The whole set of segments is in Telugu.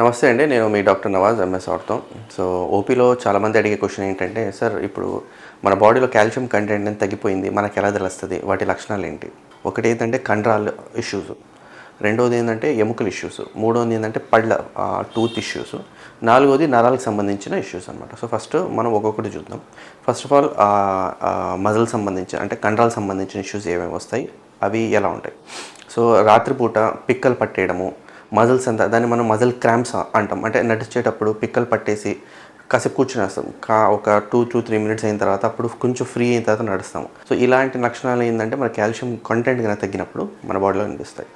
నమస్తే అండి నేను మీ doctor Nawaz MS ortho so ఓపీలో చాలామంది అడిగే క్వశ్చన్ ఏంటంటే సార్ ఇప్పుడు మన బాడీలో కాల్షియం కంటెంట్ అనేది తగ్గిపోయింది మనకు ఎలా తెలుస్తుంది? వాటి లక్షణాలు ఏంటి ఒకటి ఏంటంటే కండరాల ఇష్యూస్. రెండోది ఏంటంటే ఎముకల ఇష్యూస్. మూడోది ఏంటంటే పళ్ళ టూత్ ఇష్యూస్. నాలుగోది నరాలకు సంబంధించిన ఇష్యూస్ అనమాట సో ఫస్ట్ మనం ఒక్కొక్కటి చూద్దాం. ఫస్ట్ ఆఫ్ ఆల్ మజిల్ సంబంధించిన అంటే కండరాలకు సంబంధించిన ఇష్యూస్ ఏమేమి వస్తాయి? అవి ఎలా ఉంటాయి? సో రాత్రిపూట పిక్కలు పట్టేయడము మజిల్స్ అంతా దాన్ని మనం మజిల్ క్రాంప్స్ అంటాం. అంటే నడిచేటప్పుడు పిక్కలు పట్టేసి కాసేపు కూర్చునేస్తాం కా ఒక టూ టూ త్రీ మినిట్స్ అయిన తర్వాత అప్పుడు కొంచెం ఫ్రీ అయిన తర్వాత నడుస్తాము. సో ఇలాంటి లక్షణాలు ఏంటంటే మన కాల్షియం కంటెంట్ కనుక తగ్గినప్పుడు మన బాడీలో అనిపిస్తాయి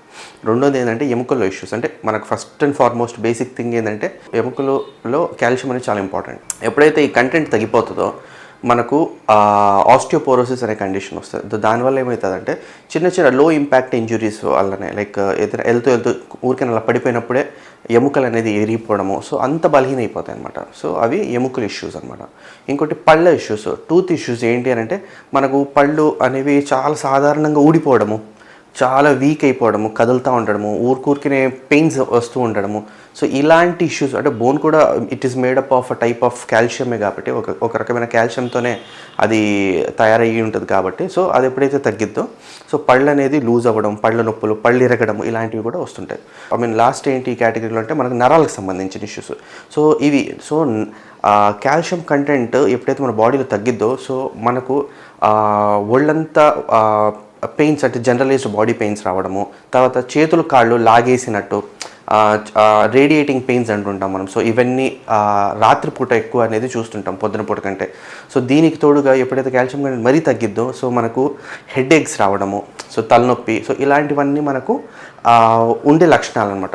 రెండోది ఏంటంటే ఎముకల్లో ఇష్యూస్ అంటే మనకు first and foremost basic thing ఏంటంటే ఎముకలలో కాల్షియం అనేది చాలా ఇంపార్టెంట్ ఎప్పుడైతే ఈ కంటెంట్ తగ్గిపోతుందో మనకు ఆస్టియోపోరోసిస్ అనే కండిషన్ వస్తుంది. దానివల్ల ఏమవుతుందంటే చిన్న చిన్న లో ఇంపాక్ట్ ఇంజురీస్ వల్లనే లైక్ ఏదైనా వెళ్తూ వెళ్తూ ఊరికే అలా పడిపోయినప్పుడే ఎముకలు అనేది ఎరిగిపోవడము సో అంత బలహీన అయిపోతాయి అనమాట సో అవి ఎముకల ఇష్యూస్ అనమాట ఇంకోటి పళ్ళ ఇష్యూస్ టూత్ ఇష్యూస్ ఏంటి అని అంటే మనకు పళ్ళు అనేవి చాలా సాధారణంగా ఊడిపోవడము. చాలా వీక్ అయిపోవడము కదులుతూ ఉండడము ఊరికూరికినే పెయిన్స్ వస్తూ ఉండడము. సో ఇలాంటి ఇష్యూస్ అంటే బోన్ కూడా it is made up of a type of కాల్షియమే కాబట్టి ఒక ఒక రకమైన కాల్షియంతోనే అది తయారయ్యి ఉంటుంది కాబట్టి సో అది ఎప్పుడైతే తగ్గిద్దో సో పళ్ళు అనేది లూజ్ అవ్వడం పళ్ళ నొప్పులు పళ్ళు ఇరగడం ఇలాంటివి కూడా వస్తుంటాయి. ఐ మీన్ లాస్ట్ ఏంటి ఈ కేటగిరీలో అంటే మనకు నరాలకు సంబంధించిన ఇష్యూస్ సో ఇవి సో కాల్షియం కంటెంట్ ఎప్పుడైతే మన బాడీలో తగ్గిద్దో సో మనకు ఒళ్ళంతా పెయిన్స్ అంటే జనరలైజ్డ్ బాడీ పెయిన్స్ రావడము తర్వాత చేతులు కాళ్ళు లాగేసినట్టు రేడియేటింగ్ పెయిన్స్ అంటుంటాం మనం. సో ఇవన్నీ రాత్రిపూట ఎక్కువ అనేది చూస్తుంటాం పొద్దున పూట కంటే. సో దీనికి తోడుగా ఎప్పుడైతే కాల్షియం కంటెంట్ మరీ తగ్గిద్దో సో మనకు హెడ్ ఎగ్స్ రావడము సో తలనొప్పి సో ఇలాంటివన్నీ మనకు ఉండే లక్షణాలు అనమాట